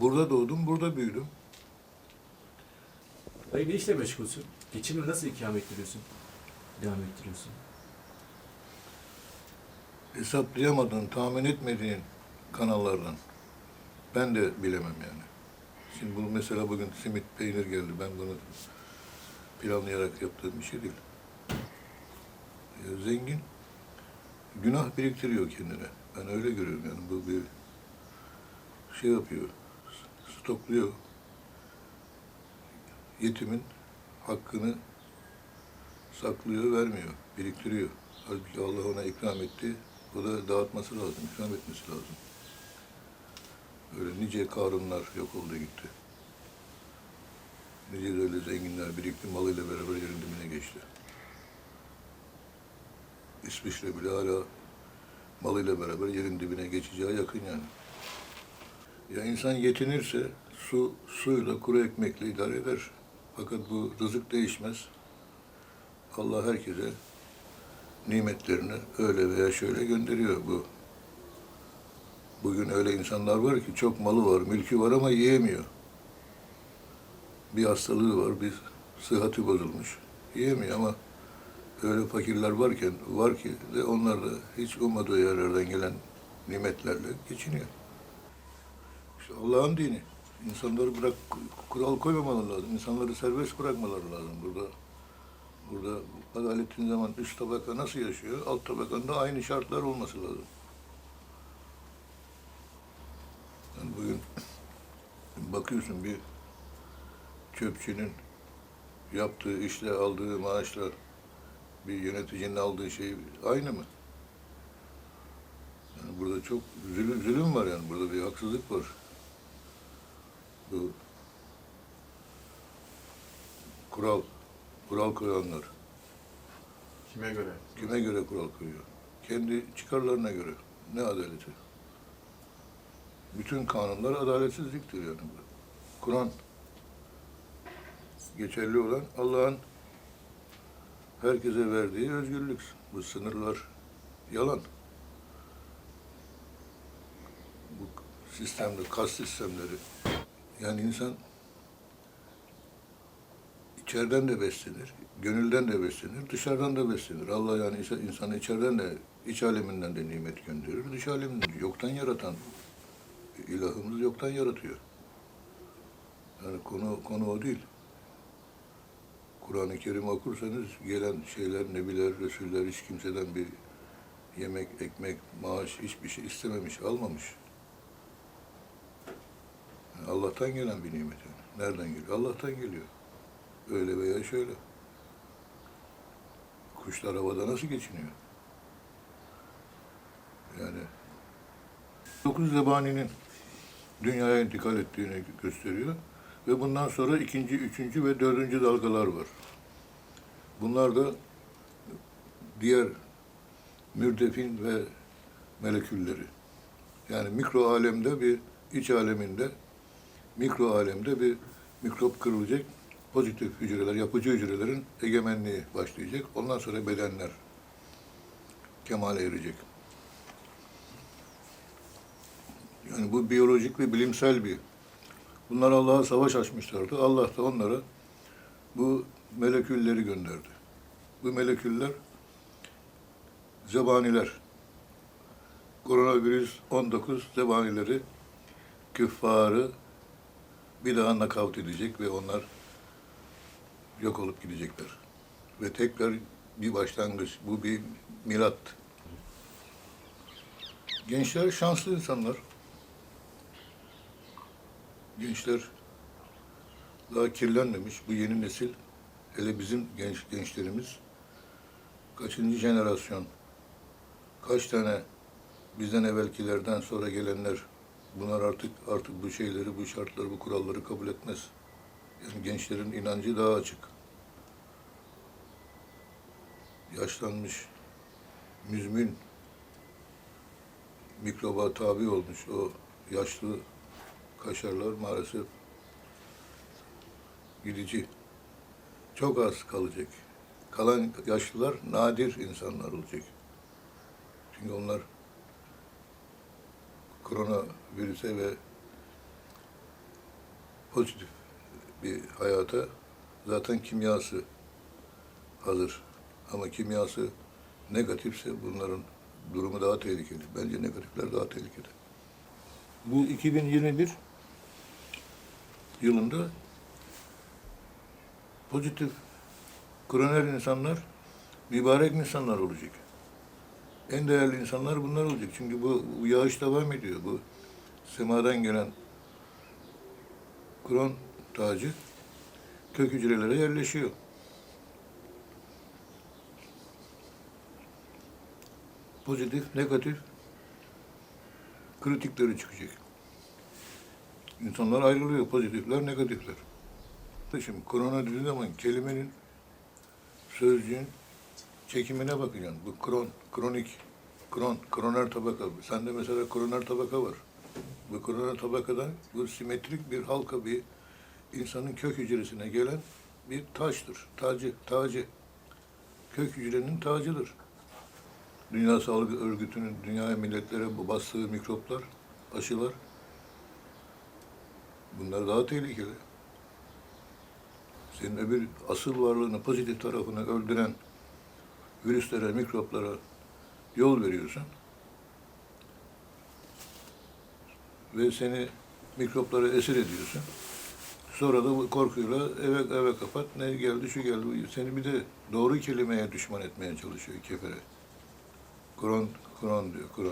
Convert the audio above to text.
burada doğdum, burada büyüdüm. Dayı ne işle meşgulsün? Geçimini nasıl ikame ettiriyorsun? Devam ettiriyorsun. Hesaplayamadığın, tahmin etmediğin kanallardan. Ben de bilemem yani. Şimdi bu mesela bugün simit peynir geldi. Ben bunu planlayarak yaptığım bir şey değil. Ya zengin günah biriktiriyor kendine. Ben öyle görüyorum yani bu bir şey yapıyor, stokluyor. Yetimin hakkını saklıyor, vermiyor, biriktiriyor. Halbuki Allah ona ikram etti. O da dağıtması lazım, ikram etmesi lazım. Öyle nice karunlar yok oldu gitti. Nice öyle zenginler birikti, malıyla beraber yerin dibine geçti. İsviçre bile hala malıyla beraber yerin dibine geçeceği yakın yani. Ya insan yetinirse su, suyla, kuru ekmekle idare eder. Fakat bu rızık değişmez. Allah herkese nimetlerini öyle veya şöyle gönderiyor bu. Bugün öyle insanlar var ki çok malı var, mülkü var ama yiyemiyor. Bir hastalığı var, bir sıhhati bozulmuş. Yiyemiyor ama öyle fakirler varken var ki de onlar da hiç ummadığı yerlerden gelen nimetlerle geçiniyor. Allah'ın dini. İnsanları bırak kural koymamaları lazım. İnsanları serbest bırakmaları lazım burada. Burada adalettin zaman üst tabaka nasıl yaşıyor? Alt tabakanın da aynı şartlar olması lazım. Yani bugün bakıyorsun bir çöpçünün yaptığı işle aldığı maaşla bir yöneticinin aldığı şey aynı mı? Yani burada çok zulüm, zulüm var yani. Burada bir haksızlık var. Bu kural, kural koyanlar Kime göre? kime göre kural koyuyor? Kendi çıkarlarına göre. Ne adaleti? Bütün kanunlar adaletsizliktir yani. Kur'an geçerli olan Allah'ın herkese verdiği özgürlük. Bu sınırlar yalan. Bu sistemde, kas sistemleri. Yani insan içeriden de beslenir, gönülden de beslenir, dışarıdan da beslenir. Allah yani insan- insanı içeriden de, iç aleminden de nimet gönderir, dış aleminden yoktan yaratan ilahımız yoktan yaratıyor. Yani konu konu o değil. Kur'an-ı Kerim okursanız gelen şeyler, nebiler, resuller hiç kimseden bir yemek, ekmek, maaş hiçbir şey istememiş, almamış. Allah'tan gelen bir nimet yani. Nereden geliyor? Allah'tan geliyor. Öyle veya şöyle. Kuşlar havada nasıl geçiniyor? Yani dokuz zebaninin dünyaya intikal ettiğini gösteriyor. Ve bundan sonra ikinci, üçüncü ve dördüncü dalgalar var. Bunlar da diğer mürdefin ve melekülleri. Yani mikro alemde bir iç aleminde, mikro alemde bir mikrop kırılacak, pozitif hücreler, yapıcı hücrelerin egemenliği başlayacak. Ondan sonra bedenler kemale erecek. Yani bu biyolojik ve bilimsel bir. Bunlar Allah'a savaş açmışlardı. Allah da onlara bu melekülleri gönderdi. Bu meleküller zebaniler. Koronavirüs 19 zebanileri küffarı bir daha nakavt edecek ve onlar yok olup gidecekler. Ve tekrar bir başlangıç. Bu bir milat. Gençler şanslı insanlar. Gençler daha kirlenmemiş. Bu yeni nesil, hele bizim genç gençlerimiz kaçıncı jenerasyon, kaç tane bizden evvelkilerden sonra gelenler bunlar artık artık bu şeyleri, bu şartları, bu kuralları kabul etmez. Yani gençlerin inancı daha açık. Yaşlanmış, müzmin, mikroba tabi olmuş o yaşlı kaşarlar maalesef gidici. Çok az kalacak. Kalan yaşlılar nadir insanlar olacak. Çünkü onlar korona virüse ve pozitif bir hayata zaten kimyası hazır. Ama kimyası negatifse bunların durumu daha tehlikeli. Bence negatifler daha tehlikeli. Bu 2021 yılında pozitif kroner insanlar mübarek insanlar olacak. En değerli insanlar bunlar olacak. Çünkü bu, bu yağış devam ediyor. Bu semadan gelen kron tacı kök hücrelere yerleşiyor. Pozitif, negatif kritikleri çıkacak. İnsanlar ayrılıyor. Pozitifler, negatifler. Şimdi korona dediği zaman kelimenin sözcüğün çekimine bakacaksın. Bu kron, kronik, kron, kroner tabaka. Sende mesela kroner tabaka var. Bu kroner tabakada bu simetrik bir halka bir insanın kök hücresine gelen bir taştır. Tacı, tacı. Kök hücrenin tacıdır. Dünya Sağlık Örgütü'nün dünya milletlere bastığı mikroplar, aşılar bunlar daha tehlikeli. Senin öbür asıl varlığını, pozitif tarafını öldüren virüslere, mikroplara yol veriyorsun. Ve seni mikroplara esir ediyorsun. Sonra da bu korkuyla eve eve kapat. Ne geldi şu geldi. Seni bir de doğru kelimeye düşman etmeye çalışıyor kefere. Kur'an, Kur'an diyor, Kur'an.